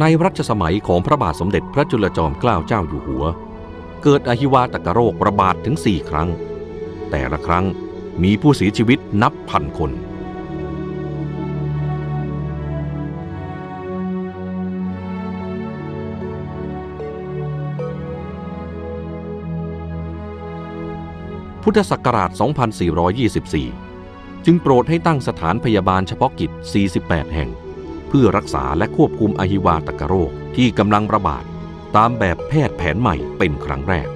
ในรัชสมัยของพระบาทสมเด็จพระจุลจอมเกล้าเจ้าอยู่หัว เกิดอหิวาตกโรคระบาดถึง4ครั้ง แต่ละครั้งมีผู้เสียชีวิตนับพันคน พุทธศักราช 2424 จึงโปรดให้ตั้งสถานพยาบาลเฉพาะกิจ 48 แห่ง เพื่อรักษาและควบคุมอหิวาตกโรคที่กำลังระบาดตามแบบแพทย์แผนใหม่เป็นครั้งแรก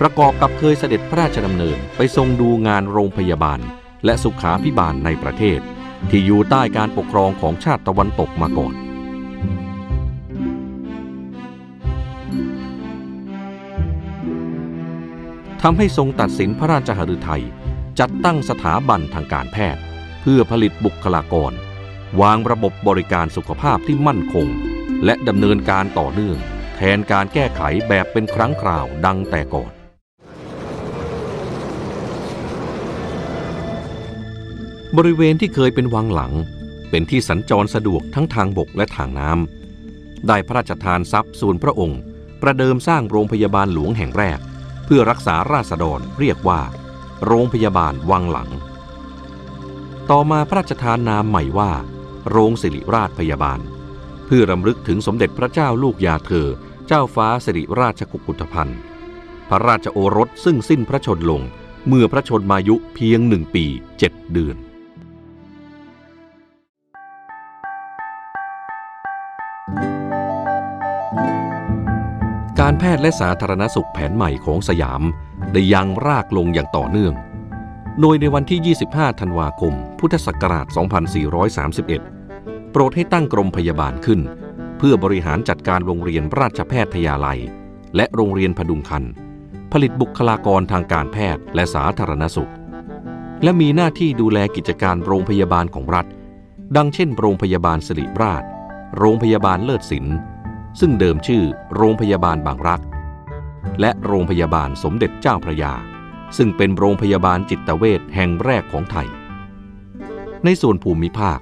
ประกอบกับเคยเสด็จพระราชดำเนินไปทรงดูงานโรงพยาบาล และสุขาพิบาลในประเทศ ที่อยู่ใต้การปกครองของชาติตะวันตกมาก่อน ทำให้ทรงตัดสินพระราชหฤทัยจัดตั้งสถาบันทางการแพทย์ เพื่อผลิตบุคลากร วางระบบบริการสุขภาพที่มั่นคง และดำเนินการต่อเนื่อง แทนการแก้ไขแบบเป็นครั้งคราวดังแต่ก่อนบริเวณที่เคยเป็นวังหลัง เป็นที่สัญจรสะดวกทั้งทางบกและทางน้ำได้พระราชทานทรัพย์ส่วนพระองค์ ประเดิมสร้างโรงพยาบาลหลวงแห่งแรก พื่อรักษาราษฎรเรียกว่า โรงพยาบาลวังหลัง ต่อมาพระราชทานนามใหม่ว่า โรงสิริราชพยาบาล เพื่อรำลึกถึงสมเด็จพระเจ้าลูกยาเธอ เจ้าฟ้าสิริราชกุกุฏพันธ์พระราชโอรสซึ่งสิ้นพระชนลงเมื่อพระชนมายุเพียงหนึ่งปีเจ็ดเดือน การแพทย์และสาธารณสุขแผนใหม่ของสยาม ได้ยังรากลงอย่างต่อเนื่อง โดยในวันที่ 25 ธันวาคม พุทธศักราช 2431 โปรดให้ตั้งกรมพยาบาลขึ้น เพื่อบริหารจัดการโรงเรียนราชแพทยาลัย และโรงเรียนพดุงคัน ผลิตบุคลากรทางการแพทย์และสาธารณสุข และมีหน้าที่ดูแลกิจการโรงพยาบาลของรัฐ ดังเช่น โรงพยาบาลสิริราช โรงพยาบาลเลิศศิลป์ ซึ่งเดิมชื่อโรงพยาบาลบางรัก และโรงพยาบาลสมเด็จเจ้าพระยา ซึ่งเป็นโรงพยาบาลจิตเวชแห่งแรกของไทย ในส่วนภูมิภาค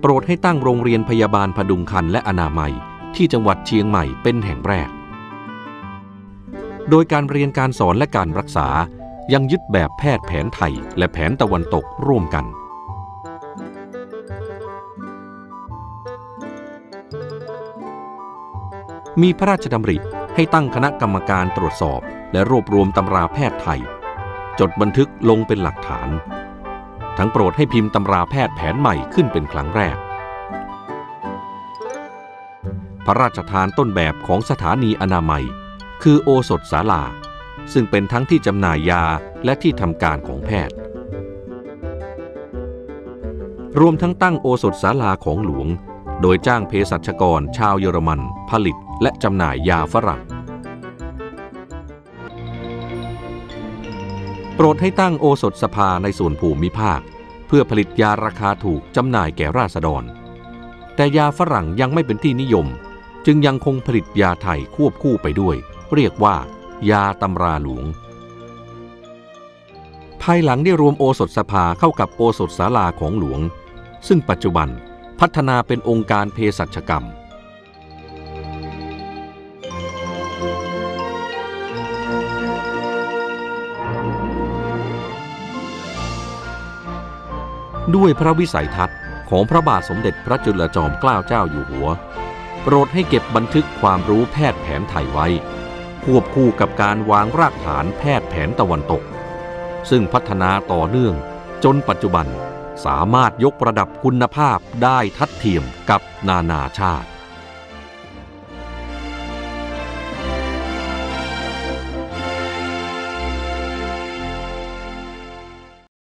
โปรดให้ตั้งโรงเรียนพยาบาลพดุงคันและอนามัยที่จังหวัดเชียงใหม่เป็นแห่งแรก โดยการเรียนการสอนและการรักษายังยึดแบบแพทย์แผนไทยและแผนตะวันตกร่วมกัน มีพระราชดำริให้ตั้งคณะกรรมการตรวจสอบ และรวบรวมตำราแพทย์ไทย จดบันทึกลงเป็นหลักฐาน ทั้งโปรดให้พิมพ์ตำราแพทย์แผนใหม่ขึ้นเป็นครั้งแรก พระราชทานต้นแบบของสถานีอนามัย คือโอสถศาลา ซึ่งเป็นทั้งที่จำหน่ายยาและที่ทำการของแพทย์รวมทั้งตั้งโอสถศาลาของหลวง โดยจ้างเภสัชกรชาวเยอรมันผลิต และจำหน่ายยาฝรั่ง โปรดให้ตั้งโอสถสภาในส่วนภูมิภาค เพื่อผลิตยาราคาถูกจำหน่ายแก่ราษฎร แต่ยาฝรั่งยังไม่เป็นที่นิยม จึงยังคงผลิตยาไทยควบคู่ไปด้วย เรียกว่า ยาตำราหลวง ภายหลังได้รวมโอสถสภาเข้ากับโอสถศาลาของหลวง ซึ่งปัจจุบันพัฒนาเป็นองค์การเภสัชกรรม ด้วยพระวิสัยทัศน์ของพระบาทสมเด็จพระจุลจอมเกล้าเจ้าอยู่หัว โปรดให้เก็บบันทึกความรู้แพทย์แผนไทยไว้ ควบคู่กับการวางรากฐานแพทย์แผนตะวันตก ซึ่งพัฒนาต่อเนื่องจนปัจจุบันสามารถยกระดับคุณภาพได้ทัดเทียมกับนานาชาติ